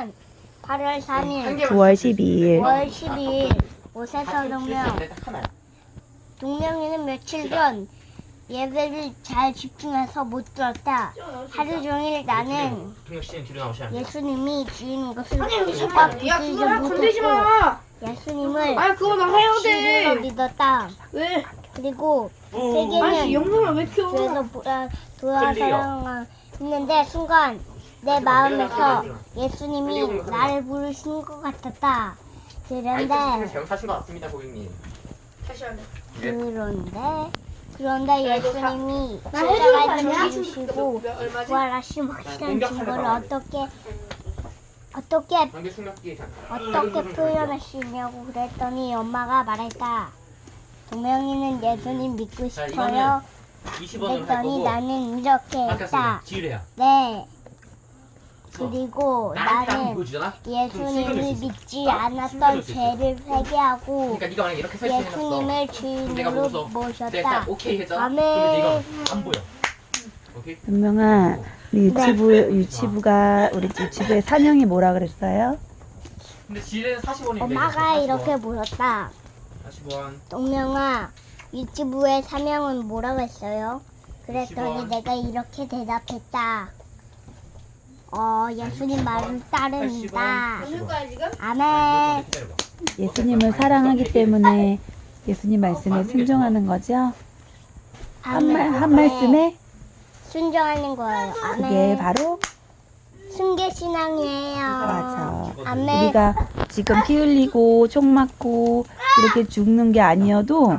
오늘은 8월 3일 9월 12일 5월 12일 오세서 동명. 동명이는 며칠 전 예배를 잘 집중해서 못 들었다. 하루 종일 나는 나오셔야 돼요. 예수님이 주인 것을 아니 붙들지 그거 건들지 마. 예수님을 아니 그거 나 해야 주인으로 돼. 믿었다. 왜? 그리고 세계는 영상을 왜 켜? 주에서 보라 돌아서는데 순간 내 마음에서 예수님이 나를 부르신 것 같았다. 그런데 잘못하신 것 같습니다, 고객님. 다시. 네. 그런데 그런데 예수님이 나 해줄 거 십자가에 아니야? 죽으시고 얼마지? 부활하신 것이라는 공격하려고 증거를. 어떻게 어떻게 관계 충격기 장. 어떻게 표현하시냐고 그랬더니 엄마가 말했다. 동명이는 예수님 믿고 자, 싶어요. 20원으로 할 그랬더니 거고. 나는 이렇게 했다. 지으래요. 네. 그리고 나한테 한번 나는. 예수님을 믿지 않았던 죄를 회개하고 그러니까 네가 만약에 이렇게 설치해놨어. 예수님을 내가 주인으로 내가 모셨다. 딱 오케이 했잖아. 아멘. 근데 네가 안 보여. 오케이? 분명아 우리 유치부 유치부가 우리 유치부의 사명이 뭐라 그랬어요? 근데 지뢰는 40원인데. 엄마가 이렇게. 40원. 동명아, 유치부의 사명은 뭐라고 했어요? 그랬더니 20원. 내가 이렇게 대답했다. 어, 예수님 말을 따릅니다. 오늘 거야 지금? 아멘. 예수님을 사랑하기 때문에 예수님 말씀에 순종하는 거죠? 한, 말, 한 말씀에 순종하는 거예요. 그게 아멘. 바로 순계신앙이에요. 맞아. 아멘. 우리가 지금 피 흘리고 총 맞고 이렇게 죽는 게 아니어도.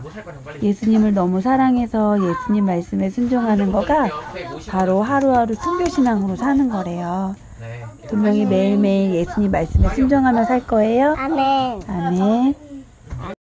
예수님을 너무 사랑해서 예수님 말씀에 순종하는 거가 바로 하루하루 순교신앙으로 사는 거래요. 네. 분명히 매일매일 예수님 말씀에 순종하며 살 거예요. 아멘. 아멘.